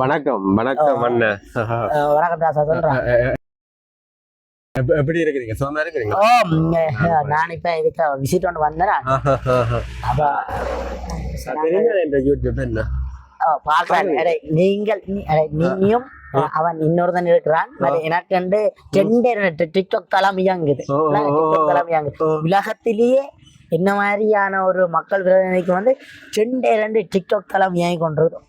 வணக்கம் வணக்கம் அண்ணன் வணக்கம் ராசா சொல்றேன் எப்படி இருக்கிறீங்க? சும்மா இருக்கிறீங்க ஓ நான் இப்ப இதுக்கு விசிட் ஒன்று வந்தேன்? அப்ப யூடியூப் என்ன? பாக்குறேன் நீங்கள் நீயும் அவன் இன்னொருத்தன் இருக்கிறான். எனக்கு வந்து ரெண்டு டிக்டாக் தளம் இயங்குது. தளம் இயங்குது. உலகத்திலேயே என்ன மாதிரியான ஒரு மக்கள் பிரதிநிதிக்கு வந்து ரெண்டே ரெண்டு டிக்டாக் தளம் இயங்கி கொண்டிருக்கு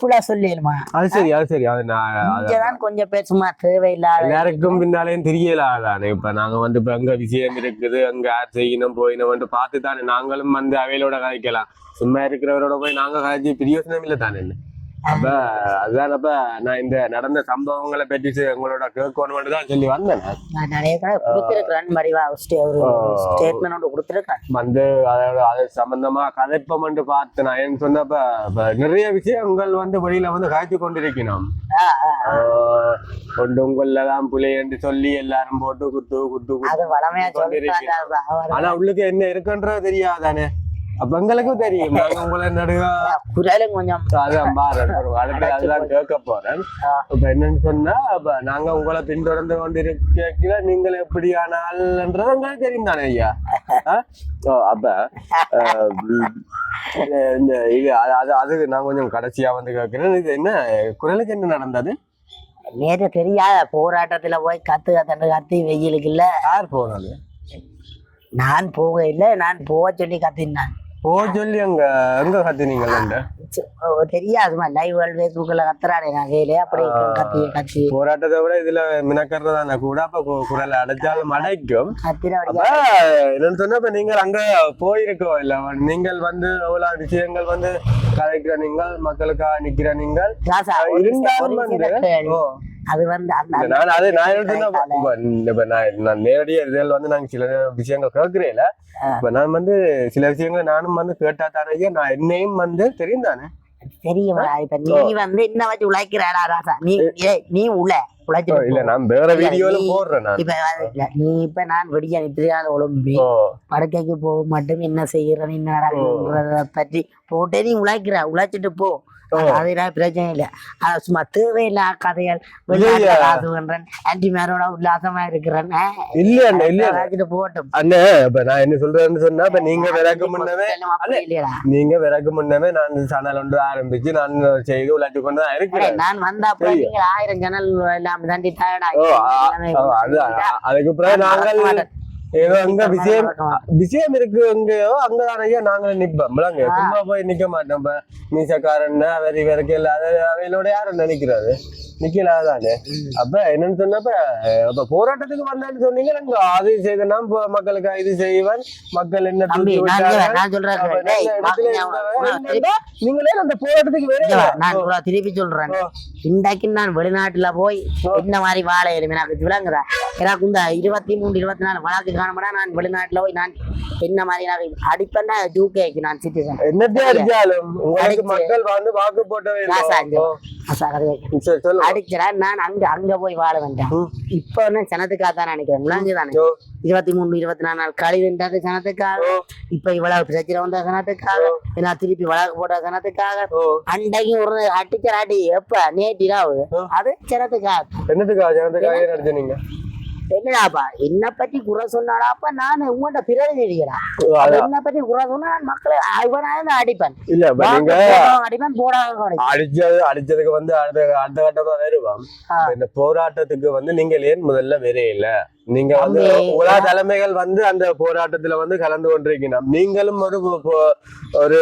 புலா சொல்லிடுமா? அது சரி அது சரி. அது நான் இங்கதான் கொஞ்சம் பேர் சும்மா தேவையில்லாத எல்லாருக்கும் பின்னாலேயும் தெரியலாதானே இப்ப நாங்க வந்து இப்ப அங்க விஷயம் இருக்குது அங்க யார் செய்யணும் போயினோம் பார்த்து தானே நாங்களும் வந்து அவையிலோட கதைக்கலாம். சும்மா இருக்கிறவரோட போய் நாங்க கதைச்சு பிரியோசனம் இல்லை தானே? அப்ப அப்ப நான் இந்த நடந்த சம்பவங்களை பற்றி உங்களோட கேட்கணும்னு தான் சொல்லி வந்தேன். நான். நான் நிறைய தடவை கொடுத்துருக்கிறேன் மறிவா ஸ்டே- ஒரு ஓ. ஸ்டேட்மெண்ட் ஒன்று கொடுத்துருக்கேன் வந்து அதோட அது சம்பந்தமா கதைப்பம் பார்த்து நான் ஏன்னு சொன்னப்ப நிறைய விஷயங்கள் வந்து வெளியில வந்து காய்ச்சி கொண்டிருக்கணும். கொண்டு உங்கள தான் புலி என்று சொல்லி எல்லாரும் போட்டு குத்து குத்து குத்து ஆனா உள்ளுக்கு என்ன இருக்குன்றது தெரியாதானே? அப்ப எங்களுக்கும் தெரியும். உங்களை குரலும் கொஞ்சம் அதான் பாருங்க அதுதான் கேட்க போறேன். இப்ப என்னன்னு சொன்னா இப்ப நாங்க உங்களை பின்தொடர்ந்து கொண்டிருக்கல நீங்கள் எப்படியான ஆள்ன்றது உங்களுக்கு தெரியும் தானே ஐயா? அப்ப இந்த இது அது- அது நான் கொஞ்சம் கடைசியா வந்து கேட்கிறேன். இது என்ன குரலுக்கு என்ன நடந்தது? நேற்று தெரியாத போராட்டத்துல போய் கத்து கத்தண்டு கத்தி வெயிலுக்கு இல்ல யார் போனது? நான் போக இல்ல நான் போக சொல்லி கத்தினான் போ சொல்லி அங்க எங்க கத்தினீங்கல்ல தெரியாதுமா லைவ் ஃபேஸ்புக்ல கத்துறானே நான் கையில அப்படி கத்தி கத்தி. போராட்டத்தை விட இதுல மினக்கறதான கூட அப்ப குரல் அடைச்சாலும் அடைக்கும். என்னன்னு சொன்னா இப்ப நீங்கள் அங்க போயிருக்கோ இல்ல நீங்கள் வந்து எவ்வளவு விஷயங்கள் வந்து கலைக்கிற நீங்கள் மக்களுக்காக நிக்கிற நீங்கள் இருந்தாலும் வந்து. ஓ, அது வந்து அந்த நான் அது நான் என்ன நான் நான் நேரடியா இதில் வந்து நாங்க சில விஷயங்கள் கேட்கிறேன்ல. இப்ப நான் வந்து சில விஷயங்கள் நானும் வந்து கேட்டா தானே நான் என்னையும் வந்து தெரியும் தானே? தெரியுமா இப்ப நீ வந்து என்ன வச்சு உழைக்கிறாடா ராசா? நீ நீ உழ. இல்ல. நான் வேற வீடியோல போடுறேன் இப்ப நீ இப்ப நான் விடிய நித்திரையால் ஒழும்பி படுக்கைக்கு போக மட்டும் என்ன செய்யறேன் என்ன நடக்குன்றத பற்றி போட்டே நீ உழைக்கிற. உழைச்சிட்டு போ. அதெல்லாம் பிரச்சனை இல்ல அது சும்மா தேவையில்லா கதைகள் இல்லையா? வெளிநாட்டுல காசு பண்றேன் ஆன்டி மேரோட உல்லாசமா இருக்கிறேன் இல்ல இல்ல போகட்டும் அண்ணே இப்ப நான் என்ன சொல்றேன்னு சொன்னா இப்ப நீங்க விறகு முன்னமே நீங்க விறகு முன்னமே நான் சேனல் ஒன்று ஆரம்பிச்சு நான் செய்து உழைச்சு கொண்டு தான் இருக்கிறேன் நான் வந்த. நீங்க ஆயிரம் ஜன்னல் எல்லாம் தாண்டி டயர்டா ஓ, அ- அ- அது அ- அதுக்கு பிறகு நாங்கள் ஏதோ அங்க விஷயம் விஷயம் இருக்கு எங்கேயோ அங்கதான் ஐயா நாங்க நிப்போம். விளங்க சும்மா போய் நிக்க மாட்டோம். மீசக்காரன் அவர் இவருக்கு இல்லாத அவையிலோட யாரும் நினைக்கிறாரு? நிக்கலாதானே அப்ப என்னன்னு சொன்னப்ப அப்ப போராட்டத்துக்கு வந்தேன்னு சொன்னீங்க நாங்க அது செய்தனா மக்களுக்கு இது செய்வன் மக்கள் என்ன நீங்களே அந்த போராட்டத்துக்கு வேற நான் திருப்பி சொல்றேன். இன்றைக்கு நான் வெளிநாட்டுல போய் இந்த மாதிரி வாழ எலும்பி எனக்கு இந்த இருபத்தி மூணு இருபத்தி நாலு வழக்கு காணப்படா நான் வெளிநாட்டுல போய் நான் என்ன மாதிரி நான் அடிப்பேன்னா யூகேக்கு நான் சிட்டிசன் என்னத்தையும் அடிச்சாலும். மக்கள் வந்து வாக்கு போட்டவே அடிக்கிறேன். நான் அங்க அங்க போய் வாழ வேண்டாம். இப்ப வந்து சனத்துக்காக தான் நினைக்கிறேன். தானே இருபத்தி மூணு இருபத்தி நாலு நாள் கழிவுன்றது சனத்துக்காக. ஓ, இப்ப இவ்வளவு பிரச்சனை வந்த சனத்துக்காக. நான் திருப்பி வழக்கு போட்ட சனத்துக்காக. அன்றைக்கு ஒரு அடி. எப்ப? ஆ. அது சனத்துக்காக. என்னத்துக்காக? நீங்க என்னடாப்பா? என்ன பத்தி குறை சொன்னாடாப்பா? நான் ஓ, அதான். என்ன பத்தி குறை சொன்னா மக்களை நான் அடிப்பேன். இல்ல அடிப்பேன் அடிப்பேன் அடிச்சது அடிச்சதுக்கு வந்து அடுத்த அடுத்த கட்டமா. இப்ப இந்த போராட்டத்துக்கு வந்து நீங்க ஏன் முதல்ல வரையில நீங்க வந்து தம்பி, உலா தலைமைகள் வந்து அந்த போராட்டத்துல வந்து கலந்து கொண்டிருக்கணும் நீங்களும் ஒரு ஒரு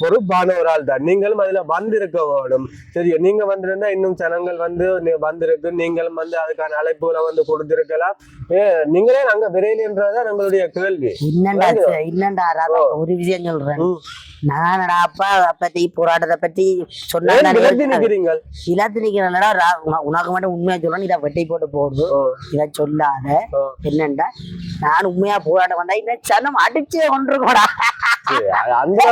பொறுப்பான ஒரு ஆள் தான். நீங்களும் அதுல வந்திருக்க வேணும் சரி நீங்க வந்திருந்தா இன்னும் ஜனங்கள் வந்து வந்திருக்கு. நீங்களும் வந்து அதுக்கான அழைப்புகளை வந்து கொடுத்திருக்கலாம். நீங்களே நாங்க விரையில்ன்றதான் நம்மளுடைய கேள்வி. இல்லண்டா இல்லண்டா ராதா, ஒரு விஷயம் சொல்றேன். ம். நானடாப்பா பத்தி போராட்டத்தை பத்தி சொன்னா ஏன் நிறைய விலகி நிக்கிறீங்க இல்லாத்து நிக்கிறேன்டா உனக்கு மட்டும் உண்மையா சொல்லணும் இதை வெட்டி போட்டு போடுது இதை சொல்லாத. என்னண்டா? நான் உண்மையா போராட்டம் வந்தா இந்த சனம் அடிச்சே கொண்டிருக்கோடா அந்த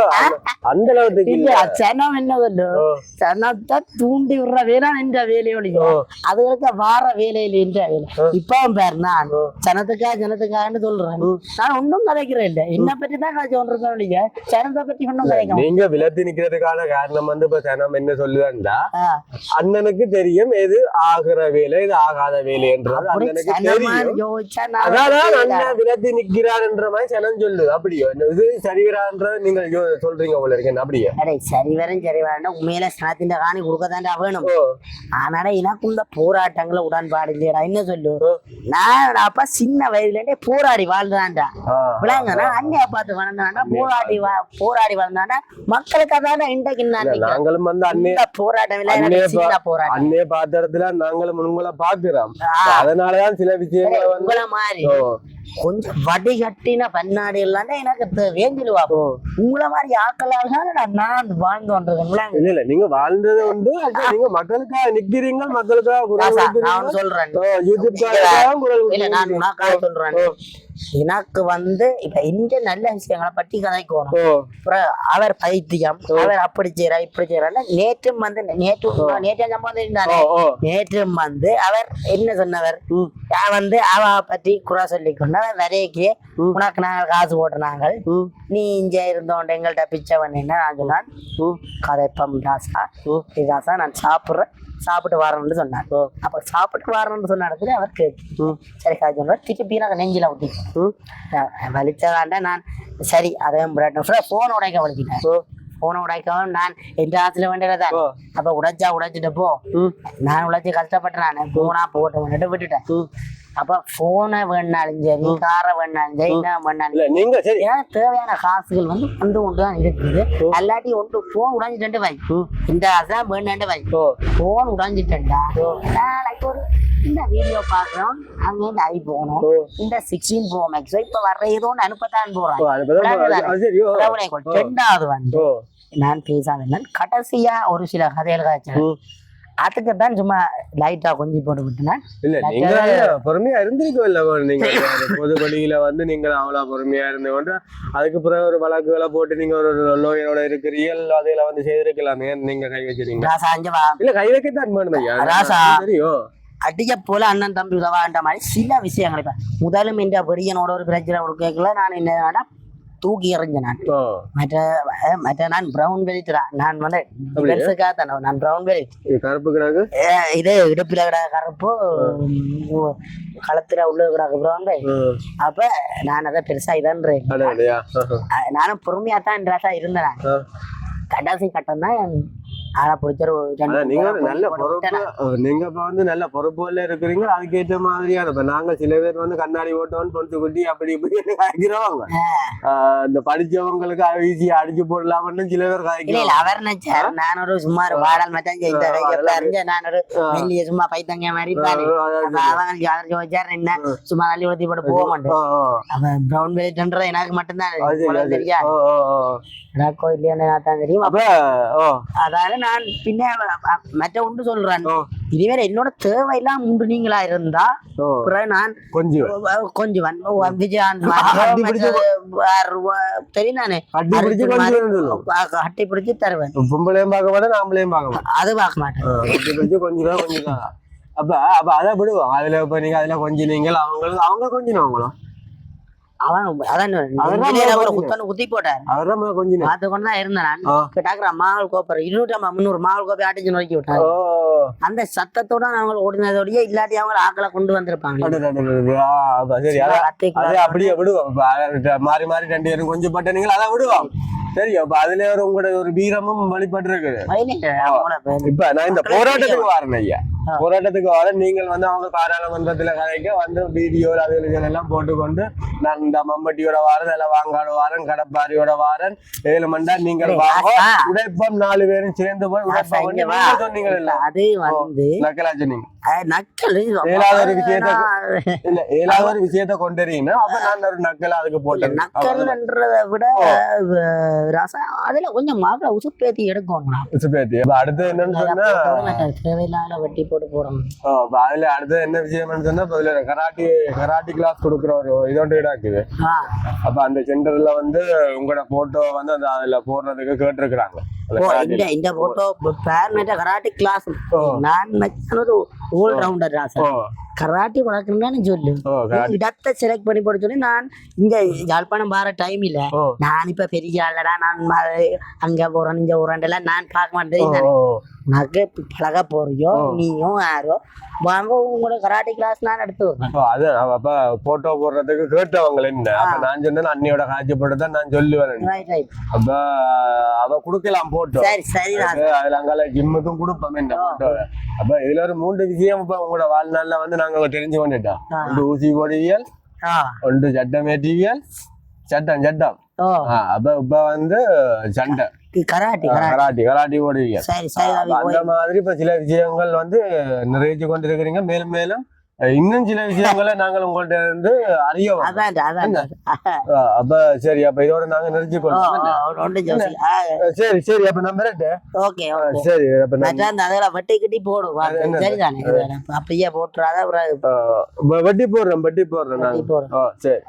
அந்த- சனம் என்ன சொல்லு ஓ, சனத்தை தூண்டி விடுற வேலை என்ற ஓ. அதுகளுக்கு வார வேலையில என்ற வேலை. இப்பவும் பேர் நான் நான் சனத்துக்கா ஜனத்துக்கான்னு சொல்றேன் நான் ஒன்றும் கதைக்கிறேன் இல்ல என்ன பற்றி தான் கதை சொல்றேன் இல்லையா சனத்தை பற்றி ஒன்றும் கதைக்க நீங்க விலத்தி நிக்கிறதுக்கான காரணம் வந்து இப்ப சனம் என்ன சொல்லுவேன்டா ஆ. அண்ணனுக்கு தெரியும் எது ஆகிற வேலை இது ஆகாத அண்ணனுக்கு தெரியும். நான் அதான் வந்து அண்ணன் விலத்தி நிக்கிறாருன்ற மாதிரி சனம் சொல்லுது. அப்படியோ இது சரிவரான்றது நீங்க சொல்றீங்க போல இருக்கு. அப்படியே? அடே சரி வரும் சரி வரணும் உண்மையில சனத்தின் காணி கொடுக்கத்தாண்டா வேணும். ஓ. ஆனாடா எனக்குள்ள போராட்டங்களை உடன்பாடு இல்லையடா. என்ன சொல்லு? ஓ. நான் அப்பா சின்ன வயதுல இருந்தே போராடி வாழ்ந்தான்டா. ஆ. விளங்க நான் அண்ணியா பார்த்து வளர்ந்தாண்டா போராடி வா- போராடி வளர்ந்தாண்டா மக்களுக்கு அதான் இன்றைக்கு நாங்களும் வந்து அண்ணே இந்த போராட்டம் இல்ல சின்ன போராட்டம். அண்ணே பார்த்த இடத்துல நாங்களும் உங்களை பாக்குறோம். அதனாலதான் சில விஷயங்களை உங்களை மாதிரி கொஞ்சம் வடிகட்டின பன்னாடி எல்லாம் எனக்கு வேந்திடுவா. உங்களை மாதிரி தான் நான் வாழ்ந்து வந்திருக்கேன் இல்ல இல்ல நீங்க வாழ்ந்தது உண்டு நீங்க மக்களுக்காக நிக்கிறீங்க மக்களுக்காக. நான் சொல்றேன் குரல் இல்ல நான். உனக்காக சொல்றேன். எனக்கு வந்து இப்ப இந்த நல்ல விஷயங்களை பற்றி கதைக்கணும். அவர் பைத்தியம் அவர் அப்படி செய்யறா இப்படி செய்யறா நேற்றும் வந்து நேற்று நேற்று சம்பவம். நேற்றும் வந்து அவர் என்ன சொன்னவர்? வந்து அவ பற்றி குறை சொல்லி கொண்டவர் வரைக்கு. உனக்கு நாங்கள் காசு போட்டுனாங்க ம், நீ இங்க இருந்தோண்ட எங்கள்கிட்ட பிச்சவன் என்ன நான் சொன்னான். கதைப்பம் ராசா ராசா நான் சாப்பிட்றேன். சாப்பிட்டு வரணும்னு சொன்னார். அப்ப சாப்பிட்டு வரணும்னு சொன்ன இடத்துல அவர் கேட்டு சரி காசு சொன்னார் திருப்பி நான் நெஞ்சில ஊட்டி. வலிச்சதாண்ட நான் சரி அதையும் விடட்டும் போன் உடைக்க வலிக்கிட்டேன். போனை உடைக்கவும் நான் எந்த ஆத்துல வேண்டியதான். அப்ப உடைச்சா உடைச்சிட்டு போ. நான் உழைச்சி கஷ்டப்பட்டேன் நான். போனா போட்டு வந்துட்டு விட்டுட்டேன். அப்ப போனை வேணாலும் சரி காரை வேணாலும் சரி என்ன வேணாலும் சரி. ஏன்னா தேவையான காசுகள் வந்து வந்து கொண்டு தான் இருக்குது அல்லாட்டி ஒன்று போன் உடைஞ்சிட்டு வை. இந்த காசு தான் வேண்டாண்டு வை போன் உடைஞ்சிட்டா நாளைக்கு ஒரு இந்த வீடியோ பார்க்குறோம். அங்கேருந்து ஐ போகணும். இந்த சிக்ஸ்டீன் ப்ரோ மேக்ஸ் இப்ப வர்ற ஏதோ ஒன்று அனுப்பத்தான் கொள். ரெண்டாவது வந்து நான் பேசாம இருந்தேன். கடைசியா ஒரு சில கதைகள் காய்ச்சல். அதுக்கு தான் சும்மா லைட்டா கொஞ்சி போட்டு விட்டுனேன் இல்ல நீங்க பொறுமையா இருந்திருக்கோம் இல்ல நீங்க பொது வழியில வந்து நீங்க அவ்வளவு பொறுமையா இருந்து கொண்டு அதுக்கு பிறகு ஒரு வழக்குகளை போட்டு நீங்க ஒரு லோயரோட இருக்கிறீங்க அதுல வந்து செய்திருக்கலாமே. நீங்க கை வச்சிருக்கீங்க? ராசா அஞ்சு வா. இல்ல கை வைக்கத்தான் வேணும். ராசா. தெரியும்? அடிக்க போல அண்ணன் தம்பி உதவான்ற மாதிரி சில விஷயங்கள் இப்ப. முதலும் இந்த பெரியனோட ஒரு பிரச்சனை கேட்கல நான் என்ன தூக்கி எறிஞ்சேன் நான் மற்ற மற்ற நான் பிரவுன் பெல்ட் நான் வந்து பெருசுக்காக தானே. நான் பிரவுன் பெல்ட் இது கருப்பு கிடக்கு இது இடுப்புல கிட கருப்பு களத்துல உள்ள கிடக்கு பிரவுன் பெல்ட் அப்ப நான் அதை பெருசா. அஹ், நானும் பொறுமையா தான் இருந்தேன். கடைசி கட்டம் தான் ஆனா பிடிச்ச நீங்க நல்ல பொறுப்பு நான். இப்ப வந்து நல்ல பொறுப்புல இருக்கிறீங்க அதுக்கேற்ற மாதிரியான இப்ப நாங்க சில பேர் வந்து கண்ணாடி ஓட்டோன்னு பொறுத்து குட்டி அப்படி இப்படி காய்க்கிறவங்க இந்த படிச்சவங்களுக்கு ஈஸியா அடிச்சு போடலாம்னு சில பேர் காய்க்கிறோம் அவர் நினைச்சார் நான் ஒரு சும்மா ஒரு பாடல் மச்சான் அறிஞ்ச நான் ஒரு மெல்லிய சும்மா பைத்தங்க மாதிரி யாரும் ஜோதிச்சார் என்ன? சும்மா தள்ளி ஊத்தி போட்டு போக மாட்டேன். பிரவுன் பெல்ட்ன்ற எனக்கு மட்டும்தான் தெரியாது எனக்கோ இல்லையான்னு தான் தெரியும். அதால நான் பின்ன மற்ற ஒன்று சொல்றேன். ஓ. இதுவேற என்னோட தேவையெல்லாம் உண்டு. நீங்களா இருந்தா பிறகு நான் கொஞ்சம் கொஞ்சம் அட்டை பிடிச்சி தருவேன். பொம்பளையும் பார்க்க மாட்டேன் ஆம்பளையும் பார்க்க மாட்டேன். அது பார்க்க மாட்டேன். கொஞ்சம் கொஞ்சம் அப்ப அப்ப அதை விடுவோம். அதுல இப்ப நீங்க அதுல கொஞ்சம் நீங்கள் அவங்களுக்கு அவங்க கொஞ்சம் அவங்களும் அவன் அதான். குத்தன்னு குத்தி போட்டார். கொஞ்சம் பார்த்து கொண்டு தான் இருந்தேன். நான் ஆ. கேட்டாக்குற மாவல் கோப்பர் இருநூற்றி முந்நூறு மாவல் கோப்பை அடிச்சு நோக்கி ஓ. விட்டாங்க அந்த சத்தத்தோட அவங்க ஓடினதோடய இல்லாட்டி அவங்க ஆக்களை கொண்டு வந்திருப்பாங்க. அப்படியே விடுவோம். மாறி மாறி ரெண்டு பேரும் கொஞ்சம் பட்ட நீங்கள் அதை விடுவோம். சரி அப்ப அதுல ஒரு உங்களோட ஒரு வீரமும் இருக்குது பேரு. இப்ப நான் இந்த போராட்டத்துக்கு வரேன் ஐயா. போராட்டத்துக்கு வர நீங்கள் வந்து அவங்க பாராளுமன்றத்துல கதைக்க வந்து வீடியோ அது இதுகள் எல்லாம் போட்டுக்கொண்டு நான் இந்த மம்மட்டியோட வாரன் இல்ல வாங்காடு வாரன் கடப்பாரியோட வாரன் ஏழு மண்டா நீங்கள் வாங்க. உடைப்பம் நாலு பேரும் சேர்ந்து போய் உடைப்பம். சொன்னீங்க இல்ல அது வந்து ஏழாவது ஒரு விஷயத்தை- நான் இல்ல ஏழாவது ஒரு விஷயத்த கொண்டுறீங்கன்னா அப்ப நான் ஒரு நக்கலா அதுக்கு போட்டேன். நக்கல்ன்றதை விட அஹ், ரசா அதுல கொஞ்சம் மாப்பிள உசுப்பேத்தி எடுக்கணும். அப்ப அடுத்து என்னன்னு சொன்னா தேவையில்லாத வெட்டி போட்டு போறோம். அதுல அடுத்து என்ன விஷயம்னு சொன்னா இதுல கராட்டி கராட்டி கிளாஸ் கொடுக்குற ஒரு இதோட இடம் இருக்குது. அப்ப அந்த சென்டர்ல வந்து உங்களோட போட்டோ வந்து அந்த அதுல போடுறதுக்கு கேட்டிருக்கிறாங்க. இந்த இந்த போட்டோ பேர் கராட்டி கிளாஸ். நான் ஒரு ஆல் ரவுண்டர் ராசா ஓ. கராட்டி வளர்க்கணும்னு சொல்லு. இடத்தை செலக்ட் பண்ணி போட சொல்லி நான் இங்க யாழ்ப்பாணம் வர டைம் இல்ல நான் இப்ப பெரிய ஆளடா நான் அங்க போறேன் இங்க போறேன்லாம் நான் பார்க்க மாட்டேன். உனக்கு பழக போறியோ நீயும் யாரோ வாங்க உங்களோட கராட்டி கிளாஸ் நான் ஓ, அது அப்ப போட்டோ போடுறதுக்கு கேட்டவங்க என்ன? அப்ப நான் சொன்னேன் அண்ணியோட காட்சி போட்டு தான் நான் சொல்லுவேன். அப்ப அவ குடுக்கலாம் போட்டோ சரி சரி அதுல அங்கால ஜிம்முக்கும் கொடுப்போம் என்ன போட்டோ அப்ப இதுல ஒரு மூன்று விஷயம் இப்ப உங்களோட வாழ்நாள்ல வந்து நாங்க தெரிஞ்சு கொண்டுட்டோம். ஒன்று ஊசி பொடியியல் ஒன்று சட்டம் ஏற்றிவியல் சட்டம் சட்டம் அப்ப இப்ப வந்து சண்டை. Karate karate. சரி சரி ரவி, அந்த மாதிரி இப்ப சில விஷயங்கள் வந்து நிறைவேற்றி கொண்டிருக்கிறீங்க. மேலும் மேலும் இன்னும் சில விஷயங்களை நாங்கள் உங்கள்ட்ட இருந்து அறிய அப்ப சரி அப்ப இதோட நாங்க நிறுத்தி கொள்வோம். சரி சரி அப்ப மிரட்டேன் ஓகே சரி அப்ப அதெல்லாம் வெட்டி கட்டி என்ன? சரிதானே? அப்படியே போட்டுறாத வட்டி போடுறேன் வட்டி போடுறேன் வெட்டி நாங்க. சரி.